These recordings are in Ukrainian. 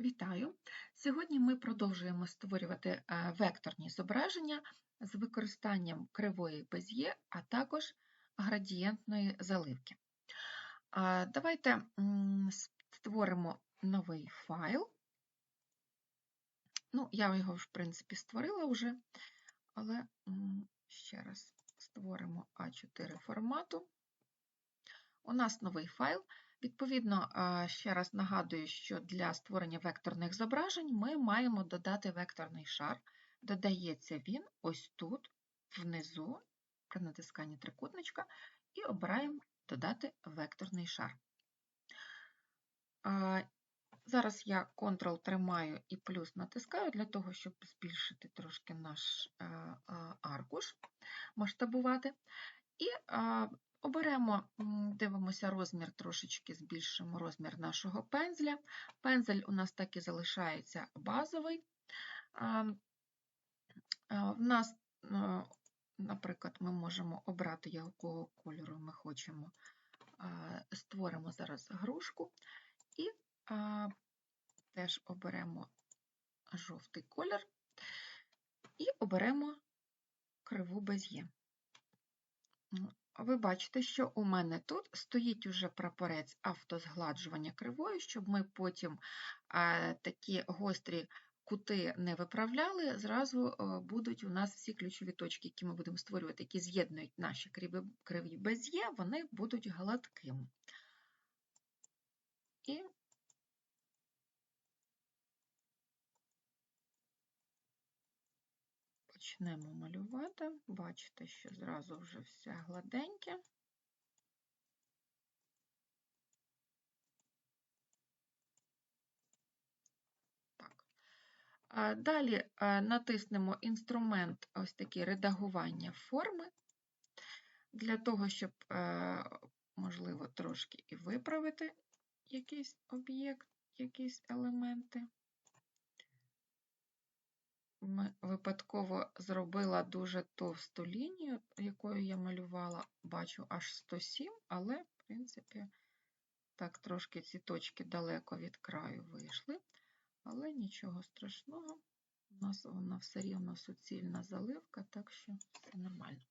Вітаю! Сьогодні ми продовжуємо створювати е, векторні зображення з використанням кривої без'є, а також градієнтної заливки. Давайте створимо новий файл. Ну, я його, в принципі, створила вже, але ще раз створимо А4 формату. У нас новий файл. Відповідно, ще раз нагадую, що для створення векторних зображень ми маємо додати векторний шар. Додається він ось тут, внизу, при натисканні трикутничка, і обираємо додати векторний шар. Зараз я Ctrl тримаю і плюс натискаю для того, щоб збільшити трошки наш аркуш, масштабувати. І Оберемо, дивимося розмір, трошечки збільшимо розмір нашого пензля. Пензель у нас так і залишається базовий. В нас, наприклад, ми можемо обрати, якого кольору ми хочемо. Створимо зараз грушку і теж оберемо жовтий колір і оберемо криву без'є. Ви бачите, що у мене тут стоїть уже прапорець автозгладжування кривою, щоб ми потім такі гострі кути не виправляли, зразу е, будуть у нас всі ключові точки, які ми будемо створювати, які з'єднують наші криві без є, вони будуть гладкими. І почнемо малювати. Бачите, що зразу вже все гладеньке. Так. Далі натиснемо інструмент ось такий редагування форми, для того, щоб, е, можливо, трошки і виправити якийсь об'єкт, якісь елементи випадково зробила дуже товсту лінію, якою я малювала, бачу аж 107, але, в принципі, так трошки ці точки далеко від краю вийшли. Але нічого страшного, у нас вона все рівно суцільна заливка, так що все нормально.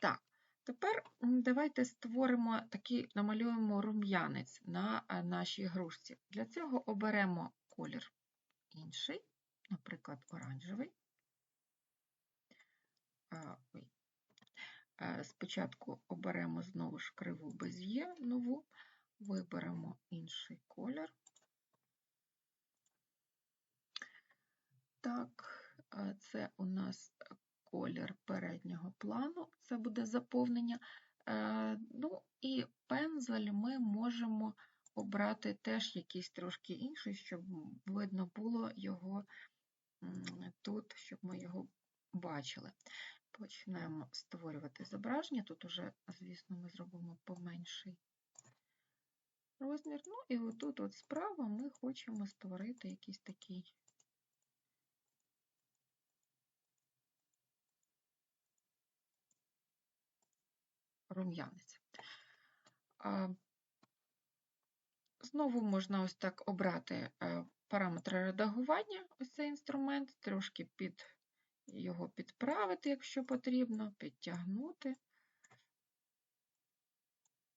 Так, тепер давайте створимо такий, намалюємо рум'янець на е, нашій грушці. Для цього оберемо колір інший наприклад, оранжевий. Спочатку оберемо знову ж криву без'є нову, виберемо інший колір. Так, це у нас колір переднього плану, це буде заповнення. Ну і пензель ми можемо обрати теж якийсь трошки інший, щоб видно було його тут, щоб ми його бачили. Почнемо створювати зображення. Тут уже, звісно, ми зробимо поменший розмір. Ну і отут от справа ми хочемо створити якийсь такий рум'янець. Знову можна ось так обрати е, параметри редагування, ось цей інструмент, трошки під його підправити, якщо потрібно, підтягнути.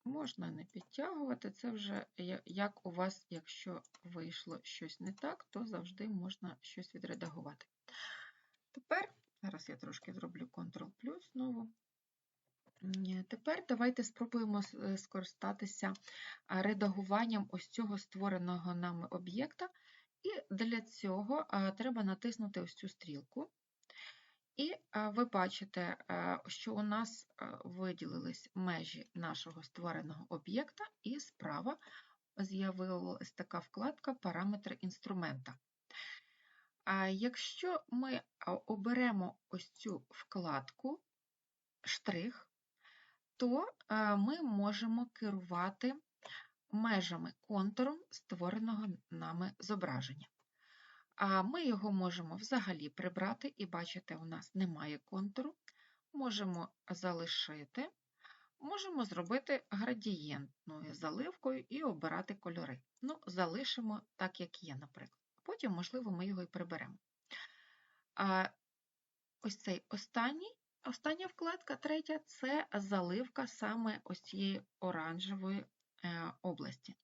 Можна не підтягувати, це вже як у вас, якщо вийшло щось не так, то завжди можна щось відредагувати. Тепер, зараз я трошки зроблю Ctrl плюс знову. Тепер давайте спробуємо е, скористатися редагуванням ось цього створеного нами об'єкта і для цього треба натиснути ось цю стрілку. І ви бачите, що у нас виділились межі нашого створеного об'єкта, і справа з'явилася така вкладка Параметри інструмента. Якщо ми оберемо ось цю вкладку штрих, то ми можемо керувати межами контуру створеного нами зображення. А ми його можемо взагалі прибрати, і бачите, у нас немає контуру. Можемо залишити, можемо зробити градієнтною заливкою і обирати кольори. Ну, залишимо так, як є, наприклад. Потім, можливо, ми його і приберемо. А ось цей останній, остання вкладка, третя це заливка саме ось цієї оранжевої е, області.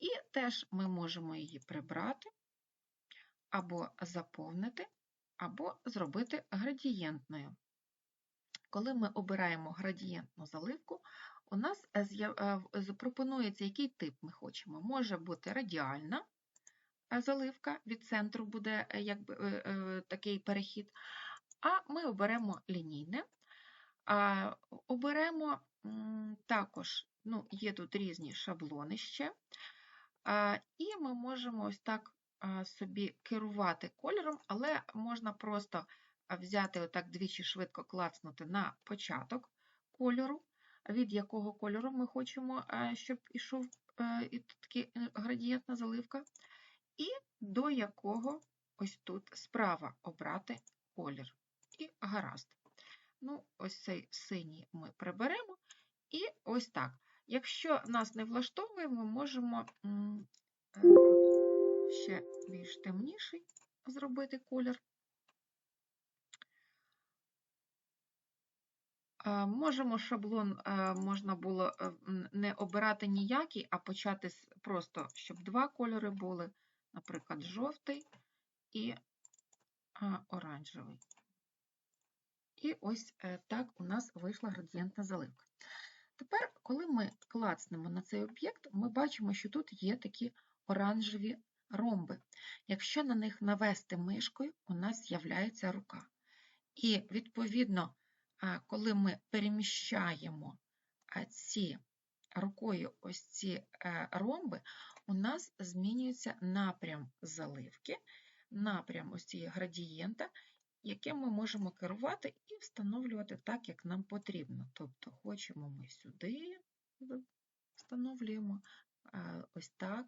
І теж ми можемо її прибрати, або заповнити, або зробити градієнтною. Коли ми обираємо градієнтну заливку, у нас пропонується, який тип ми хочемо. Може бути радіальна заливка, від центру буде е, е, е, такий перехід, а ми оберемо лінійне. Оберемо також, ну, є тут різні шаблони ще, і ми можемо ось так собі керувати кольором, але можна просто взяти отак двічі швидко клацнути на початок кольору, від якого кольору ми хочемо, щоб ішов такий градієнтна заливка, і до якого ось тут справа обрати колір. І гаразд. Ну, Ось цей синій ми приберемо. І ось так. Якщо нас не влаштовує, ми можемо ще більш темніший зробити колір. Можемо шаблон можна було е, не обирати ніякий, а почати просто, щоб два кольори були, наприклад, жовтий і оранжевий. І ось е, так у нас вийшла градієнтна заливка. Тепер, коли ми клацнемо на цей об'єкт, ми бачимо, що тут є такі оранжеві ромби. Якщо на них навести мишкою, у нас з'являється рука. І, відповідно, коли ми переміщаємо ці рукою ось ці е, ромби, у нас змінюється напрям заливки, напрям ось цієї градієнта, яким ми можемо керувати і встановлювати так, як нам потрібно. Тобто, хочемо ми сюди встановлюємо ось так,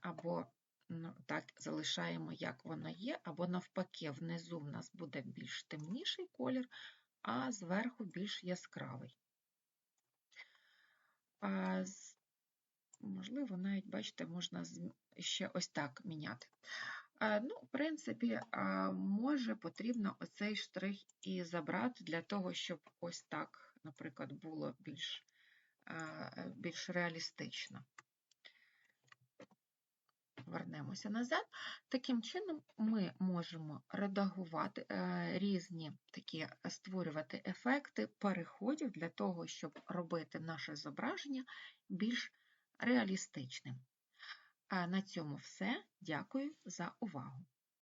або ну, так залишаємо, як воно є, або навпаки, внизу в нас буде більш темніший колір, а зверху більш яскравий. А, Можливо, навіть, бачите, можна ще ось так міняти. Ну, В принципі, може потрібно оцей штрих і забрати для того, щоб ось так, наприклад, було більш, більш реалістично вернемося назад. Таким чином, ми можемо редагувати е, різні такі е, створювати ефекти переходів для того, щоб робити наше зображення більш реалістичним. А на цьому все. Дякую за увагу!